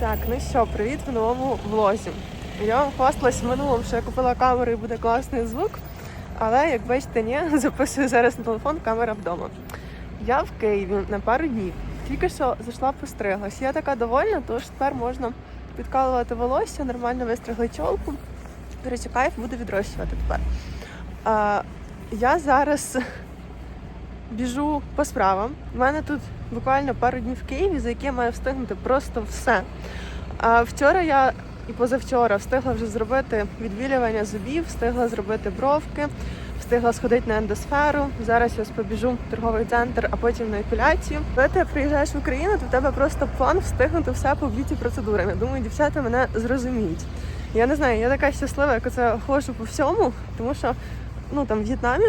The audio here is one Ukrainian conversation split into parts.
Так, ну що, привіт в новому влозі. Я вам хвасталась в минулому, що я купила камеру і буде класний звук. Але як бачите, ні, записую зараз на телефон, камера вдома. Я в Києві на пару днів. Тільки що зайшла постриглась. Я така довольна, що тепер можна підкалувати волосся, нормально вистригли чолку. До речі, кайф буду відрощувати тепер. А, я зараз біжу по справам. У мене тут буквально пару днів в Києві, за які я маю встигнути просто все. А вчора я і позавчора встигла вже зробити відбілювання зубів, встигла зробити бровки, встигла сходити на ендосферу. Зараз я побіжу в торговий центр, а потім на епіляцію. Коли ти приїжджаєш в Україну, то в тебе просто план встигнути все по б'юті процедурам. Я думаю, дівчата мене зрозуміють. Я не знаю, я така щаслива, як оце ходжу по всьому, тому що ну там в В'єтнамі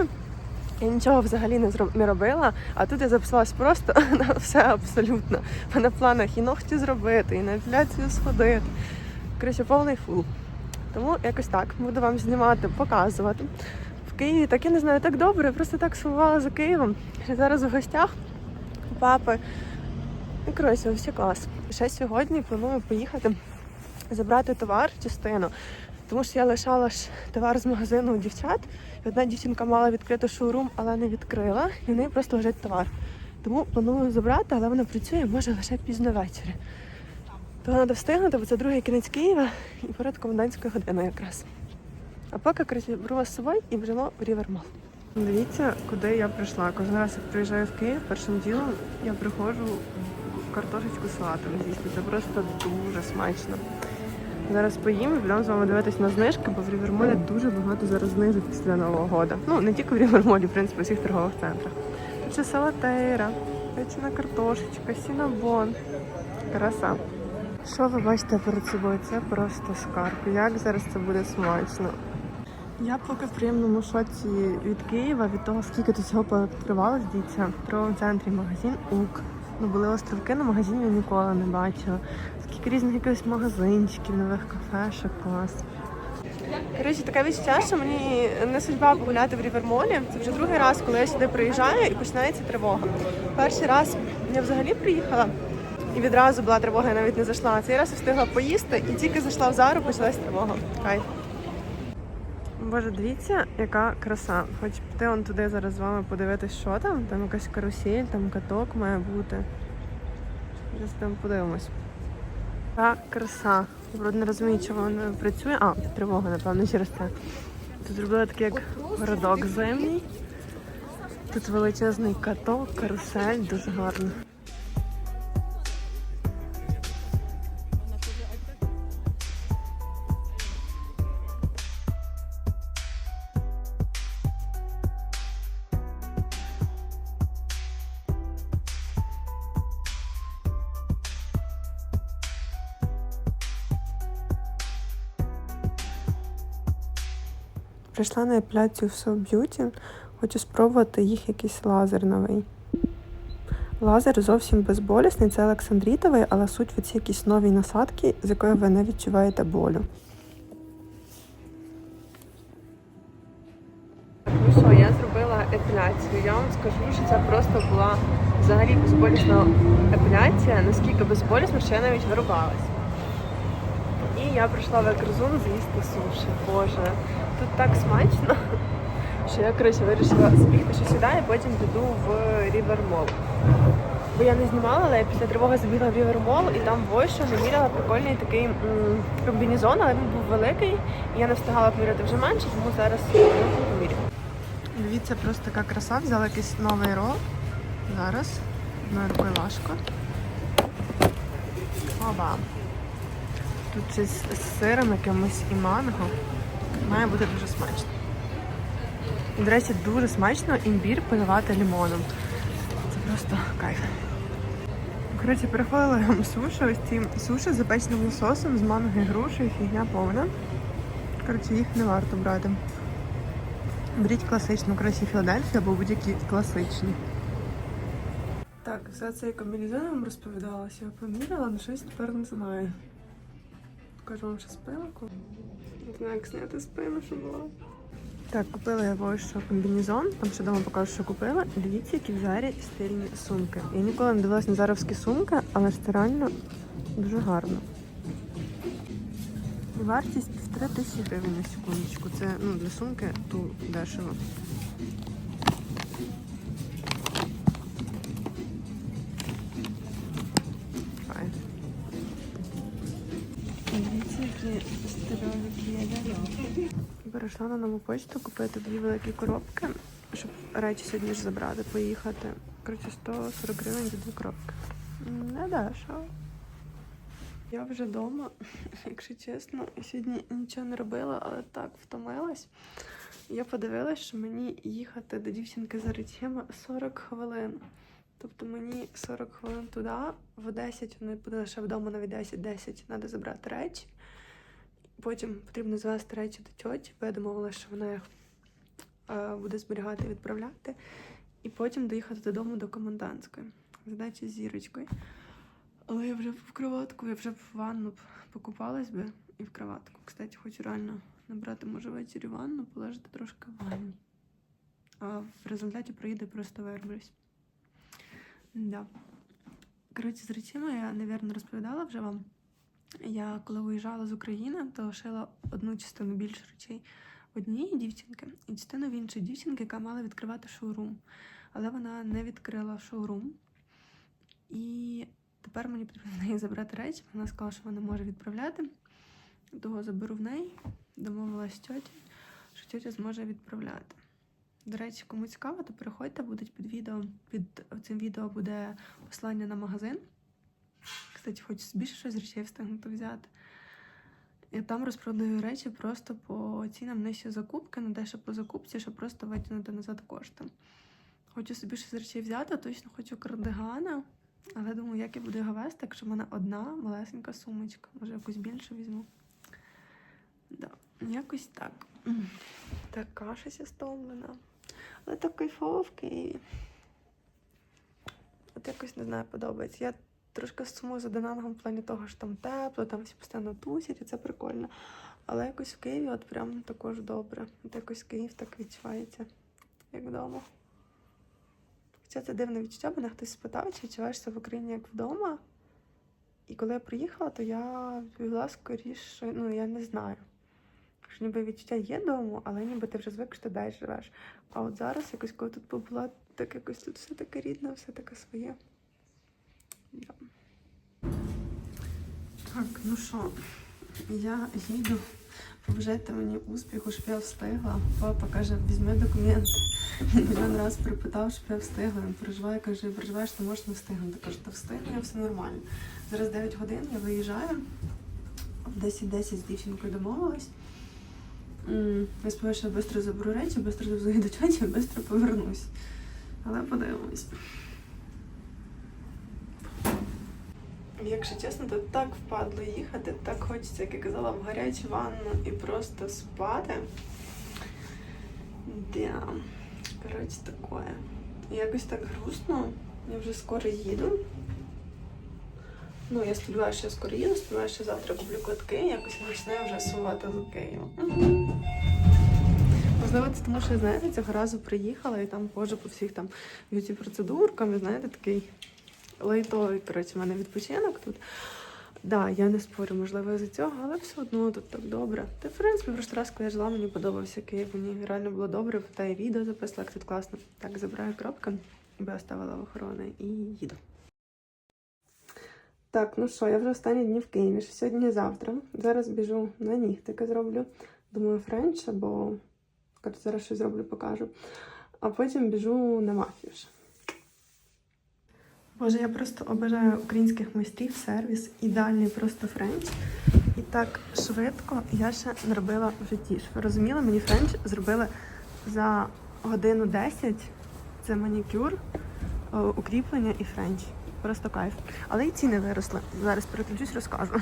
я нічого взагалі не зроб... не робила, а тут я записалась просто на все абсолютно. В планах і ногті зробити, і на епіляцію сходити. Коротше, повний фул. Тому якось так буду вам знімати, показувати. В Києві так я не знаю, так добре, просто так сумувала за Києвом. Зараз у гостях у папи. Ну, коротше, все клас. Ще сьогодні планую поїхати забрати товар, частину. Тому що я лишала ж товар з магазину у дівчат. І одна дівчинка мала відкрити шоурум, але не відкрила, і в неї просто лежить товар. Тому планую забрати, але вона працює може лише пізно ввечері. То треба встигнути, бо це другий кінець Києва і перед комендантською годиною якраз. А поки беру з собою і біжимо в Рівермол. Дивіться, куди я прийшла. Кожен раз, як приїжджаю в Київ, першим ділом я приходжу в картошечку з салатом з'їсти. Це просто дуже смачно. Зараз поїм і будемо з вами дивитись на знижки, бо в Рівермолі дуже багато зараз знижок після Нового року. Ну, не тільки в Рівермолі, в принципі, у всіх торгових центрах. Тут ще салатейра, печена картошечка, сінабон. Краса. Що ви бачите перед собою? Це просто скарб. Як зараз це буде смачно. Я поки в приємному шоці від Києва, від того, скільки тут всього відкривалось, дивіться, в центрі магазин УК. Ну, були островки, на магазині я ніколи не бачила. Скільки різних якихось магазинчиків, нових кафешок, клас. Коротше, таке відчуття, що мені не судьба погуляти в Рівермолі. Це вже другий раз, коли я сюди приїжджаю і починається тривога. Перший раз я взагалі приїхала і відразу була тривога, я навіть не зайшла. Цей раз я встигла поїсти і тільки зайшла в зару, почалась тривога. Кайф. Боже, дивіться, яка краса. Хоч піти он туди зараз з вами подивитись, що там. Там якась карусель, там каток має бути. Зараз там подивимось. Та краса. Я не розумію, чого вона працює. А, тривога, напевно, через те. Тут зробили такий як городок зимній. Тут величезний каток, карусель, дуже гарно. Прийшла на епіляцію в So Beauty. Хочу спробувати їх якийсь лазер новий. Лазер зовсім безболісний, це олександрітовий, але суть в цій якісь нові насадки, з якої ви не відчуваєте болю. Ну що, я зробила епіляцію. Я вам скажу, що це просто була взагалі безболісна епіляція, наскільки безболісна, що я навіть вирубалась. І я прийшла в екрозун з'їсти суші. Боже, тут так смачно, що я коротше вирішила забігти ще сюди і потім піду в Рівермол. Бо я не знімала, але я після тривоги забігла в Рівермол і там Войшу наміряла прикольний такий м, комбінезон, але він був великий, і я не встигала поміряти вже менше, тому зараз поміряю. Дивіться, просто така краса, взяла якийсь новий рол. Зараз. Одною рукою важко. Оба. Тут щось з сиром якимось і манго. Має бути дуже смачно. І, до речі, дуже смачно імбір поливати лимоном. Це просто кайф. Коротше, перехвалила я суші. Ось ці суші з запеченим лососом, з манго і грушею, фігня повна. Коротше, їх не варто брати. Беріть класичну красі Філадельфія або будь-які класичні. Так, все це я комбінезон вам. Я поміряла, але щось тепер не знаю. Покажу вам ще спинку. Не знаю, як зняти спину, щоб було. Так, купила я що комбінезон, там ще дома покажу, що купила. Дивіться, які в зарі стильні сумки. Я ніколи не дивилась на заровські сумки, але ж дуже гарно. Вартість півтори тисячі гривень на секундочку. Це ну, для сумки ту дешево. Перейшла на нову почту купити дві великі коробки, щоб речі сьогодні ж забрати, поїхати. Коротше, 140 гривень за дві коробки. Не дешево. Я вже вдома, якщо чесно, сьогодні нічого не робила, але так втомилась. Я подивилась, що мені їхати до дівчинки за речами 40 хвилин. Тобто мені 40 хвилин туди, в 10 вони буде лише вдома навіть 10-10 треба забрати речі. Потім потрібно звезти речі до тьоті, бо я домовилася, що вона їх е, буде зберігати і відправляти. І потім доїхати додому до комендантської. Задача з зірочкою. Але я вже в кроватку, я вже в ванну покупалась би і в кроватку. Кстати, хочу реально набрати, може, ввечері ванну, полежати трошки в ванні. А в результаті проїде просто верблюсь. Да. Коротше, з речима я, напевно, розповідала вже вам. Я коли виїжджала з України, то шила одну частину більше речей однієї дівчинки і частину в іншої дівчинки, яка мала відкривати шоурум. Але вона не відкрила шоурум. І тепер мені потрібно в неї забрати речі. Вона сказала, що вона може відправляти. Того заберу в неї, домовилась з тьотю, що тьотя зможе відправляти. До речі, кому цікаво, то переходьте, будуть під відео. Під цим відео буде послання на магазин. Кстати, хочу більше щось речей встигнути взяти. І там розпродаю речі просто по цінам нижче закупки, не дещо по закупці, щоб просто витягнути назад кошти. Хочу собі щось речей взяти, точно хочу кардигана, але думаю, як я буду його вести, якщо в мене одна малесенька сумочка. Може, якусь більшу візьму. Да, якось так. Така щось стомлена. Але так кайфово в Києві. От якось не знаю, подобається. Я трошки сумую за Данангом в плані того, що там тепло, там всі постійно тусять, і це прикольно. Але якось в Києві от прям також добре. От якось Київ так відчувається, як вдома. Хоча це дивне відчуття, мене хтось спитав, чи відчуваєшся в Україні як вдома. І коли я приїхала, то я відповіла скоріше, ну я не знаю. Що ніби відчуття є дому, але ніби ти вже звик, що ти далі живеш. А от зараз, якось, коли тут побула, так якось тут все таке рідне, все таке своє. Да. Так, ну що, я їду побажайте мені успіху, щоб я встигла. Папа каже, візьми документи. Мільйон раз припитав, щоб я встигла. Він переживає, каже, переживаєш, що можеш не встигнути. Кажу, та встигну, я все нормально. Зараз 9 годин, я виїжджаю. В 10.10 з дівчинкою домовилась. Я сподіваюся, що я швидко заберу речі, швидко до тьоті, швидко повернусь. Але подивимось. Якщо чесно, то так впадло їхати, так хочеться, як я казала, в гарячу ванну і просто спати. Да. Коротше, таке. Якось так грустно. Я вже скоро їду. Ну, я сподіваюся, що я скоро їду, сподіваюся, що завтра куплю квитки, якось почне вже сувати з Києва. Можливо, це тому, що, знаєте, цього разу приїхала і там ходжу по всіх там б'юті процедуркам, і знаєте, такий лайтовий, коротше, в мене відпочинок тут. Да, я не спорю, можливо, із-за цього, але все одно тут так добре. Та, в принципі, просто раз, коли я жила, мені подобався Київ, мені реально було добре, та і відео записала, як тут класно. Так, забираю кропки, бо я ставила в охорони і їду. Так, ну що, я вже останні дні в Києві, що сьогодні-завтра. Зараз біжу на нігтики зроблю. Думаю, френч, або зараз щось зроблю, покажу. А потім біжу на мафію. Боже, я просто обожаю українських майстрів, сервіс, ідеальний просто френч. І так швидко я ще не робила в житті. Щоб ви розуміли, мені френч зробили за годину 10. Це манікюр, е, укріплення і френч. Просто кайф. Але і ціни виросли. Зараз переключусь, розкажу.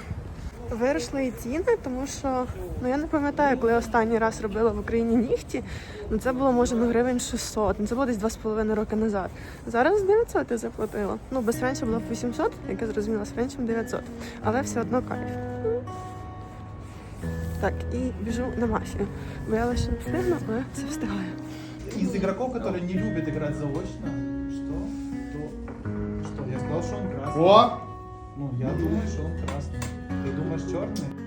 Виросли і ціни, тому що ну я не пам'ятаю, коли я останній раз робила в Україні нігті. Ну це було може ну, гривень 600. Ну це було десь 2,5 роки назад. Зараз 900 я заплатила. Ну без френча було б 800, як я зрозуміла, з френчем 900. Але все одно кайф. Так, і біжу на мафію. Боялася, що не встигну, але все встигаю. Из игроков, которые не любят играть заочно, что? То, что? Я сказал, что он красный. О! Ну, я думаю, что он красный. Ти думаєш чорний?